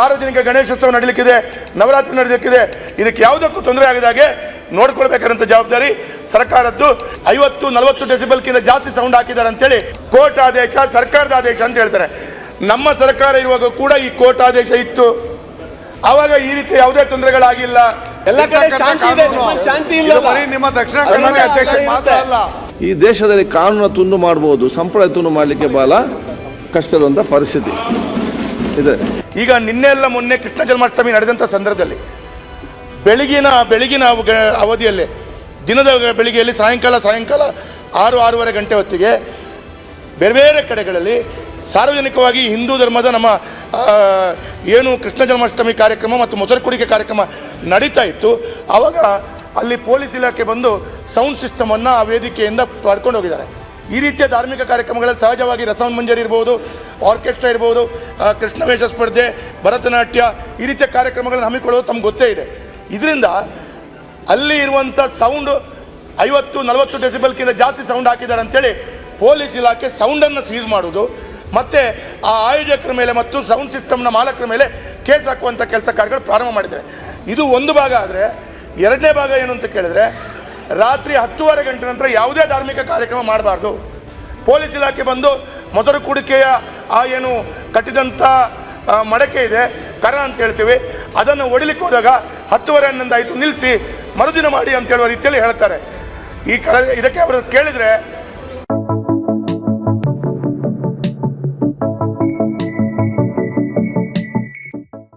ಸಾರ್ವಜನಿಕ ಗಣೇಶೋತ್ಸವ ನಡೀಲಿಕ್ಕಿದೆ ನವರಾತ್ರಿ ನಡೀಲಿಕ್ಕಿದೆ ಇದಕ್ಕೆ ಯಾವುದಕ್ಕೂ ತೊಂದರೆ ಆಗದಾಗೆ ನೋಡ್ಕೊಳ್ಬೇಕಾದಂಥ ಜವಾಬ್ದಾರಿ ಸರ್ಕಾರದ್ದು. ಐವತ್ತು ನಲವತ್ತು ಡೆಸಿಬಲ್ಕಿಂತ ಜಾಸ್ತಿ ಸೌಂಡ್ ಹಾಕಿದ್ದಾರೆ ಅಂತೇಳಿ ಕೋರ್ಟ್ ಆದೇಶ ಸರ್ಕಾರದ ಆದೇಶ ಅಂತ ಹೇಳ್ತಾರೆ. ನಮ್ಮ ಸರ್ಕಾರ ಇರುವಾಗ ಕೂಡ ಈ ಕೋರ್ಟ್ ಆದೇಶ ಇತ್ತು. ಅವಾಗ ಈ ರೀತಿ ಯಾವುದೇ ತೊಂದರೆಗಳಾಗಿಲ್ಲ. ಎಲ್ಲ ಕಡೆ ಶಾಂತಿ ಇಲ್ಲ ನಿಮ್ಮ ದಕ್ಷಿಣ ಕನ್ನಡ ಅಧ್ಯಕ್ಷ ಮಾತ್ರ ಅಲ್ಲ. ಈ ದೇಶದಲ್ಲಿ ಕಾನೂನು ತುಂಡು ಮಾಡ್ಬೋದು ಸಂಪ್ರದಾಯ ತುಂಡು ಮಾಡಲಿಕ್ಕೆ ಬಹಳ ಕಷ್ಟ ಇರುವಂಥ ಪರಿಸ್ಥಿತಿ ಇದೆ. ಈಗ ನಿನ್ನೆಲ್ಲ ಮೊನ್ನೆ ಕೃಷ್ಣ ಜನ್ಮಾಷ್ಟಮಿ ನಡೆದಂಥ ಸಂದರ್ಭದಲ್ಲಿ ಬೆಳಗಿನ ಬೆಳಗಿನ ಅವ- ಅವಧಿಯಲ್ಲಿ, ದಿನದ ಬೆಳಿಗ್ಗೆಯಲ್ಲಿ ಸಾಯಂಕಾಲ ಸಾಯಂಕಾಲ ಆರು, ಆರೂವರೆ ಗಂಟೆ ಹೊತ್ತಿಗೆ ಬೇರೆ ಬೇರೆ ಕಡೆಗಳಲ್ಲಿ ಸಾರ್ವಜನಿಕವಾಗಿ ಹಿಂದೂ ಧರ್ಮದ ನಮ್ಮ ಏನು ಕೃಷ್ಣ ಜನ್ಮಾಷ್ಟಮಿ ಕಾರ್ಯಕ್ರಮ ಮತ್ತು ಮೊಸರು ಕುಡಿಕೆ ಕಾರ್ಯಕ್ರಮ ನಡೀತಾ ಇತ್ತು. ಆವಾಗ ಅಲ್ಲಿ ಪೊಲೀಸ್ ಇಲಾಖೆ ಬಂದು ಸೌಂಡ್ ಸಿಸ್ಟಮನ್ನು ಆ ವೇದಿಕೆಯಿಂದ ಪಡ್ಕೊಂಡು ಹೋಗಿದ್ದಾರೆ. ಈ ರೀತಿಯ ಧಾರ್ಮಿಕ ಕಾರ್ಯಕ್ರಮಗಳಲ್ಲಿ ಸಹಜವಾಗಿ ರಸಮಂಜರಿ ಇರ್ಬೋದು, ಆರ್ಕೆಸ್ಟ್ರಾ ಇರ್ಬೋದು ಕೃಷ್ಣವೇಷ ಸ್ಪರ್ಧೆ, ಭರತನಾಟ್ಯ, ಈ ರೀತಿಯ ಕಾರ್ಯಕ್ರಮಗಳನ್ನು ಹಮ್ಮಿಕೊಳ್ಳೋದು ತಮ್ಗೆ ಗೊತ್ತೇ ಇದೆ. ಇದರಿಂದ ಅಲ್ಲಿ ಇರುವಂಥ ಸೌಂಡು ಐವತ್ತು, ನಲವತ್ತು ಡೆಸಿಬಲ್ಕಿಂತ ಜಾಸ್ತಿ ಸೌಂಡ್ ಹಾಕಿದ್ದಾರೆ ಅಂತೇಳಿ ಪೊಲೀಸ್ ಇಲಾಖೆ ಸೌಂಡನ್ನು ಸೀಸ್ ಮಾಡೋದು. ಮತ್ತು ಆ ಆಯೋಜಕರ ಮೇಲೆ ಮತ್ತು ಸೌಂಡ್ ಸಿಸ್ಟಮ್ನ ಮಾಲಕರ ಮೇಲೆ ಕೇಸ್ ಹಾಕುವಂಥ ಕೆಲಸ ಕಾರ್ಯಗಳು ಪ್ರಾರಂಭ ಮಾಡಿದ್ದಾರೆ. ಇದು ಒಂದು ಭಾಗ ಆದರೆ, ಎರಡನೇ ಭಾಗ ಏನು ಅಂತ ಕೇಳಿದ್ರೆ ರಾತ್ರಿ ಹತ್ತೂವರೆ ಗಂಟೆ ನಂತರ ಯಾವುದೇ ಧಾರ್ಮಿಕ ಕಾರ್ಯಕ್ರಮ ಮಾಡಬಾರ್ದು. ಪೊಲೀಸ್ ಇಲಾಖೆ ಬಂದು ಮೊಸರು ಕುಡಿಕೆಯ ಆ ಏನು ಕಟ್ಟಿದಂಥ ಮಡಕೆ ಇದೆ, ಕರ ಅಂತ ಹೇಳ್ತೀವಿ. ಅದನ್ನು ಒಡಿಲಿಕ್ಕೆ ಹೋದಾಗ ಹತ್ತುವರೆ ಹನ್ನೊಂದು ಆಯಿತು ನಿಲ್ಲಿಸಿ ಮರುದಿನ ಮಾಡಿ ಅಂತ ಹೇಳುವ ರೀತಿಯಲ್ಲಿ ಹೇಳ್ತಾರೆ. ಈ ಕಳೆ ಇದಕ್ಕೆ ಅವರು ಕೇಳಿದರೆ